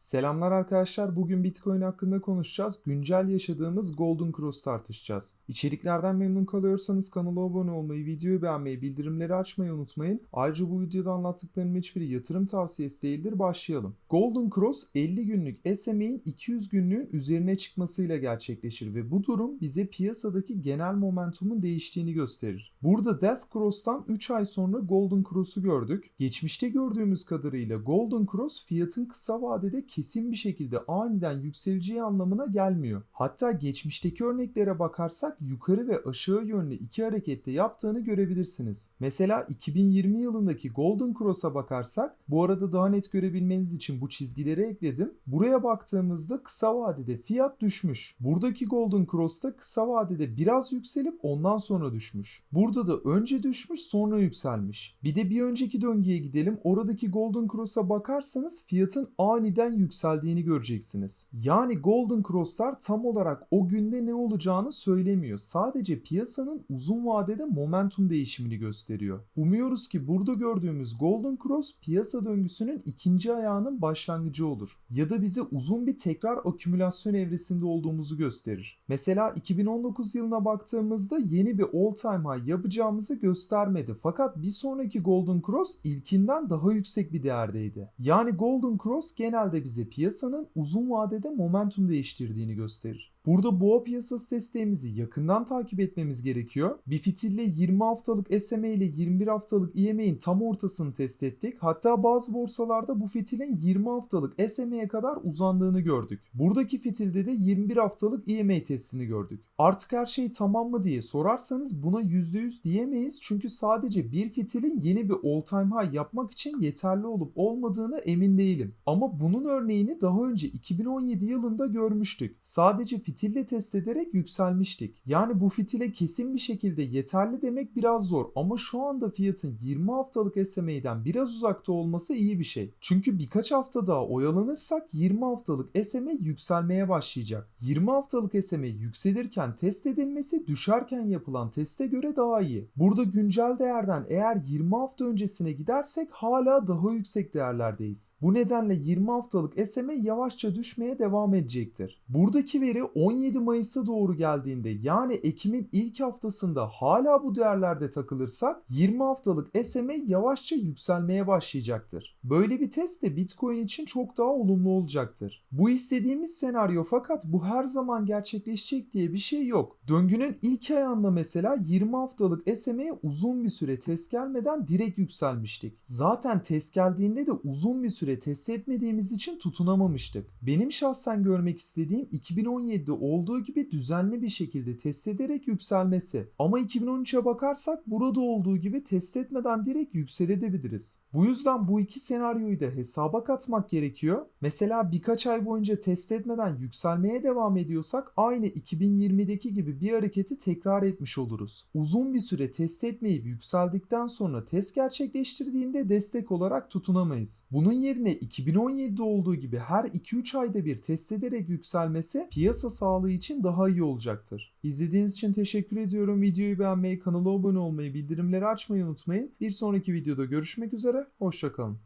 Selamlar arkadaşlar. Bugün Bitcoin hakkında konuşacağız. Güncel yaşadığımız Golden Cross tartışacağız. İçeriklerden memnun kalıyorsanız kanala abone olmayı, videoyu beğenmeyi, bildirimleri açmayı unutmayın. Ayrıca bu videoda anlattıklarımın hiçbiri yatırım tavsiyesi değildir. Başlayalım. Golden Cross 50 günlük SMA'in 200 günlüğün üzerine çıkmasıyla gerçekleşir ve bu durum bize piyasadaki genel momentumun değiştiğini gösterir. Burada Death Cross'tan 3 ay sonra Golden Cross'u gördük. Geçmişte gördüğümüz kadarıyla Golden Cross fiyatın kısa vadede kesin bir şekilde aniden yükseleceği anlamına gelmiyor. Hatta geçmişteki örneklere bakarsak yukarı ve aşağı yönlü iki harekette yaptığını görebilirsiniz. Mesela 2020 yılındaki Golden Cross'a bakarsak bu arada daha net görebilmeniz için bu çizgileri ekledim. Buraya baktığımızda kısa vadede fiyat düşmüş. Buradaki Golden Cross'ta kısa vadede biraz yükselip ondan sonra düşmüş. Burada da önce düşmüş sonra yükselmiş. Bir de bir önceki döngüye gidelim. Oradaki Golden Cross'a bakarsanız fiyatın aniden yükseldiğini göreceksiniz. Yani Golden Cross'lar tam olarak o günde ne olacağını söylemiyor. Sadece piyasanın uzun vadede momentum değişimini gösteriyor. Umuyoruz ki burada gördüğümüz Golden Cross piyasa döngüsünün ikinci ayağının başlangıcı olur. Ya da bize uzun bir tekrar akümülasyon evresinde olduğumuzu gösterir. Mesela 2019 yılına baktığımızda yeni bir all time high yapacağımızı göstermedi. Fakat bir sonraki Golden Cross ilkinden daha yüksek bir değerdeydi. Yani Golden Cross genelde bize piyasanın uzun vadede momentum değiştirdiğini gösterir. Burada boğa piyasası desteğimizi yakından takip etmemiz gerekiyor. Bir fitille 20 haftalık SMA ile 21 haftalık EMA'in tam ortasını test ettik. Hatta bazı borsalarda bu fitilin 20 haftalık SMA'ye kadar uzandığını gördük. Buradaki fitilde de 21 haftalık EMA testini gördük. Artık her şey tamam mı diye sorarsanız buna %100 diyemeyiz. Çünkü sadece bir fitilin yeni bir all time high yapmak için yeterli olup olmadığını emin değilim. Ama bunun örneğini daha önce 2017 yılında görmüştük. Sadece fitille test ederek yükselmiştik. Yani bu fitile kesin bir şekilde yeterli demek biraz zor ama şu anda fiyatın 20 haftalık SMA'den biraz uzakta olması iyi bir şey. Çünkü birkaç hafta daha oyalanırsak 20 haftalık SMA yükselmeye başlayacak. 20 haftalık SMA yükselirken test edilmesi düşerken yapılan teste göre daha iyi. Burada güncel değerden eğer 20 hafta öncesine gidersek hala daha yüksek değerlerdeyiz. Bu nedenle 20 haftalık SMA yavaşça düşmeye devam edecektir. Buradaki veri 17 Mayıs'a doğru geldiğinde yani Ekim'in ilk haftasında hala bu değerlerde takılırsak 20 haftalık SMA yavaşça yükselmeye başlayacaktır. Böyle bir test de Bitcoin için çok daha olumlu olacaktır. Bu istediğimiz senaryo fakat bu her zaman gerçekleşecek diye bir şey yok. Döngünün ilk ayağında mesela 20 haftalık SMA'ye uzun bir süre test gelmeden direkt yükselmiştik. Zaten test geldiğinde de uzun bir süre test etmediğimiz için tutunamamıştık. Benim şahsen görmek istediğim 2017'de olduğu gibi düzenli bir şekilde test ederek yükselmesi. Ama 2013'e bakarsak burada olduğu gibi test etmeden direkt yükselebiliriz. Bu yüzden bu iki senaryoyu da hesaba katmak gerekiyor. Mesela birkaç ay boyunca test etmeden yükselmeye devam ediyorsak aynı 2020'deki gibi bir hareketi tekrar etmiş oluruz. Uzun bir süre test etmeyip yükseldikten sonra test gerçekleştirdiğinde destek olarak tutunamayız. Bunun yerine 2017'de olduğu gibi her 2-3 ayda bir test ederek yükselmesi piyasa sağlığı için daha iyi olacaktır. İzlediğiniz için teşekkür ediyorum. Videoyu beğenmeyi, kanala abone olmayı, bildirimleri açmayı unutmayın. Bir sonraki videoda görüşmek üzere, hoşçakalın.